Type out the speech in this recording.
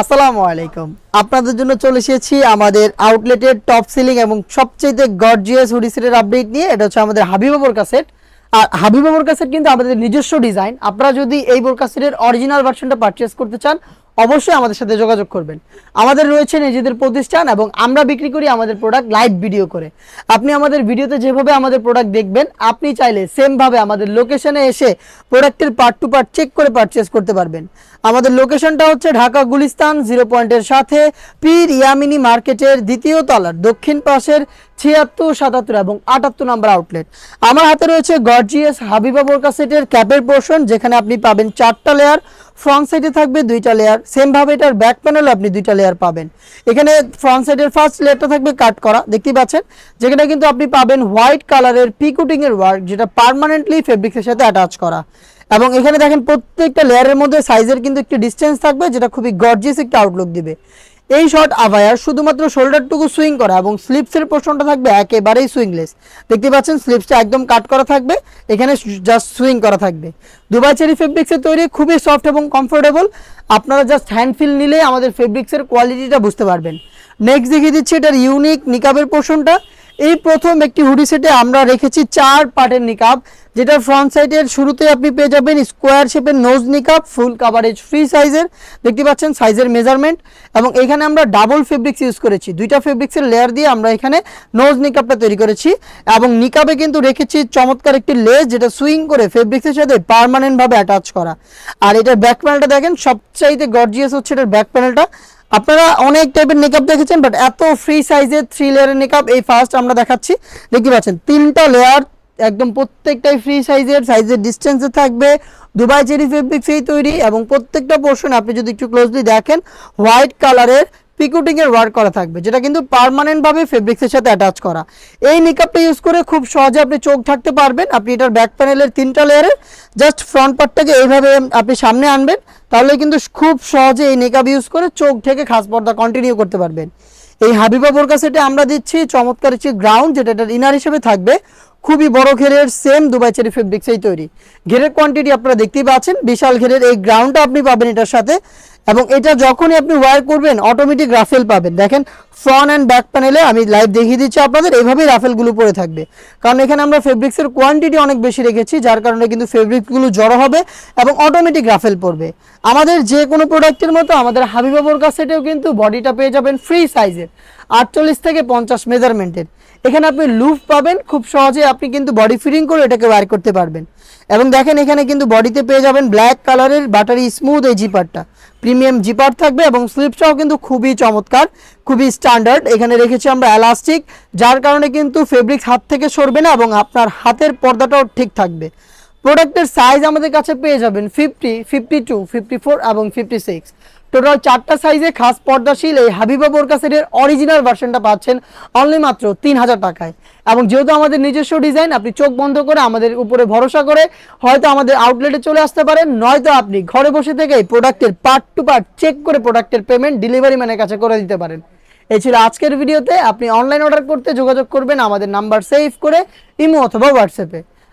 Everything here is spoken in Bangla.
আসসালামু আলাইকুম। আপনাদের জন্য চলে এসেছি আমাদের আউটলেটের টপ সিলিং এবং সবচেয়ে গর্জিয়াস হুডি সেটের আপডেট নিয়ে। এটা হচ্ছে আমাদের হাবিবা বোরকা সেট আর হাবিবা বোরকা সেট কিন্তু আমাদের নিজস্ব ডিজাইন আপনারা যদি এই বোরকা সেটের অরিজিনাল ভার্সনটা পারচেস করতে চান অবশ্যই আমাদের সাথে যোগাযোগ করবেন। আমাদের রয়েছে নিজেদের প্রতিষ্ঠান এবং আমরা বিক্রি করি আমাদের প্রোডাক্ট লাইভ ভিডিও করে। আপনি আমাদের ভিডিওতে যেভাবে আমাদের প্রোডাক্ট দেখবেন, আপনি চাইলে সেমভাবে আমাদের লোকেশনে এসে প্রোডাক্টের পার্ট টু পার্ট চেক করে পারচেস করতে পারবেন। আমাদের লোকেশনটা হচ্ছে ঢাকা গুলিস্তান জিরো পয়েন্টের সাথে পীর ইয়ামিনী মার্কেটের দ্বিতীয় তলার দক্ষিণ পাশের ছিয়াত্তর, সাতাত্তর এবং আটাত্তর নম্বর আউটলেট আমার হাতে রয়েছে গর্জিয়াস হাবিবা বোরকা সেটের ক্যাপের পোর্শন যেখানে আপনি পাবেন চারটা লেয়ার ফ্রন্ট সাইডে থাকবে দুইটা লেয়ার সেম ভাবে এটার ব্যাক প্যানেলও আপনি দুইটা লেয়ার পাবেন। এখানে ফ্রন্ট সাইডের ফার্স্ট লেয়ারটা থাকবে কাট করা, দেখতেই পাচ্ছেন? যেখানে কিন্তু আপনি পাবেন হোয়াইট কালারের পিকুটিং এর ওয়ার্ক যেটা পার্মানেন্টলি ফেব্রিক্সের সাথে অ্যাটাচ করা। এবং এখানে দেখেন প্রত্যেকটা লেয়ারের মধ্যে সাইজের কিন্তু একটি ডিস্টেন্স থাকবে, যেটা খুবই গর্জিয়াস একটা আউটলুক দিবে। এই শর্ট আভায়ার শুধুমাত্র শোল্ডারটুকু সুইং করা এবং স্লিপসের পোর্শনটা থাকবে একেবারেই সুইংলেস। দেখতে পাচ্ছেন স্লিপসটা একদম কাট করা থাকবে, এখানে জাস্ট সুইং করা থাকবে। দুবাই চেরি ফেব্রিক্সের তৈরি খুবই সফট এবং কমফোর্টেবল আপনারা জাস্ট হ্যান্ড ফিল নিলে আমাদের ফেব্রিক্সের কোয়ালিটিটা বুঝতে পারবেন। নেক্সট দেখিয়ে দিচ্ছি এটার ইউনিক নিকাবের পোর্শনটা। এই প্রথম একটি হুডি সেটে আমরা রেখেছি চার পার্টের নিকাব যেটা ফ্রন্ট সাইডের শুরুতে আপনি পেয়ে যাবেন স্কোয়ার শেপের নোজ নিকাপ ফুল কাভারেজ ফ্রি সাইজের দেখতে পাচ্ছেন সাইজের মেজারমেন্ট এবং এখানে আমরা ডাবল ফেব্রিক্স ইউজ করেছি। দুইটা ফেব্রিক্সের লেয়ার দিয়ে আমরা এখানে নোজ নিকাবটা তৈরি করেছি, এবং নিকাবে কিন্তু রেখেছি চমৎকার একটি লেস যেটা সুইং করে ফেব্রিক্সের সাথে পার্মানেন্টভাবে অ্যাটাচ করা। আর এটার ব্যাক প্যানেলটা দেখেন, সবচাইতে গর্জিয়াস হচ্ছে এটার ব্যাক প্যানেলটা আপনারা অনেক টাইপের মেকআপ দেখেছেন বাট এত ফ্রি সাইজের থ্রি লেয়ারের মেকআপ এই ফার্স্ট আমরা দেখাচ্ছি। দেখতে পাচ্ছেন, তিনটা লেয়ার একদম প্রত্যেকটাই ফ্রি সাইজের সাইজের ডিস্টেন্সে থাকবে। দুবাই চেরি ফেব্রিক্সেই তৈরি এবং প্রত্যেকটা পোর্শন আপনি যদি একটু ক্লোজলি দেখেন হোয়াইট কালারের পিকুটিং এর ওয়ার্ক করা থাকবে, যেটা কিন্তু পার্মানেন্ট ভাবে ফেব্রিক্সের সাথে অ্যাটাচ করা। এই নিকাপটা ইউজ করে খুব সহজে আপনি চোখ ঢাকতে পারবেন। আপনি এটার ব্যাক প্যানেলের তিনটা লেয়ারের জাস্ট ফ্রন্ট পার্টটাকে এইভাবে আপনি সামনে আনবেন। তাহলে কিন্তু খুব সহজে এই নেকাব ইউজ করে চোখ থেকে খাস পর্দা কন্টিনিউ করতে পারবেন। এই হাবিবা বোরকা সেটে আমরা দিচ্ছি, চমৎকার একটি গ্রাউন্ড যেটা এটার ইনার হিসেবে থাকবে। খুবই বড় ঘেরের সেম দুবাই চেরি ফেব্রিক্সেই তৈরি। ঘেরের কোয়ান্টিটি আপনারা দেখতেই পাচ্ছেন, বিশাল ঘেরের এই গ্রাউন্ডটা আপনি পাবেন এটার সাথে। এবং এটা যখনই আপনি ওয়্যার করবেন অটোমেটিক রাফেল পাবেন। দেখেন ফ্রন্ট অ্যান্ড ব্যাক প্যানেলে আমি লাইভ দেখিয়ে দিচ্ছি আপনাদের এইভাবেই রাফেলগুলো পরে থাকবে। কারণ এখানে আমরা ফেব্রিক্সের কোয়ান্টিটি অনেক বেশি রেখেছি, যার কারণে কিন্তু ফেব্রিকগুলো জড়ো হবে এবং অটোমেটিক রাফেল পড়বে। আমাদের যে কোনো প্রোডাক্টের মতো আমাদের হাবিবা সেটেও কিন্তু বডিটা পেয়ে যাবেন ফ্রি সাইজের আটচল্লিশ থেকে পঞ্চাশ মেজারমেন্টের এখানে আপনি লুফ পাবেন, খুব সহজে আপনি কিন্তু বডি ফিটিং করে এটাকে ওয়ার করতে পারবেন। এবং দেখেন এখানে কিন্তু বডিতে পেয়ে যাবেন ব্ল্যাক কালারের বাটারি স্মুথ এই জিপারটা প্রিমিয়াম জিপার থাকবে এবং স্লিপসটাও কিন্তু খুবই চমৎকার, খুবই স্ট্যান্ডার্ড এখানে রেখেছি আমরা এলাস্টিক যার কারণে কিন্তু ফেব্রিক হাত থেকে সরবে না এবং আপনার হাতের পর্দাটাও ঠিক থাকবে। প্রোডাক্টের সাইজ আমাদের কাছে পেয়ে যাবেন fifty fifty two fifty four এবং ফিফটি সিক্স টোটাল চারটা সাইজে খাস পর্দাশীল এই হাবিবা বোরকা সেটের অরিজিনাল ভার্সনটা পাচ্ছেন অনলি মাত্র তিন হাজার টাকায়। এবং যেহেতু আমাদের নিজস্ব ডিজাইন আপনি চোখ বন্ধ করে আমাদের উপরে ভরসা করে হয়তো আমাদের আউটলেটে চলে আসতে পারেন, নয়তো আপনি ঘরে বসে থেকেই প্রোডাক্টের পার্ট টু পার্ট চেক করে প্রোডাক্টের পেমেন্ট ডেলিভারি ম্যানের কাছে করে দিতে পারেন। এই ছিল আজকের ভিডিওতে আপনি অনলাইন অর্ডার করতে যোগাযোগ করবেন আমাদের নাম্বার সেভ করে, ইমো অথবা হোয়াটসঅ্যাপে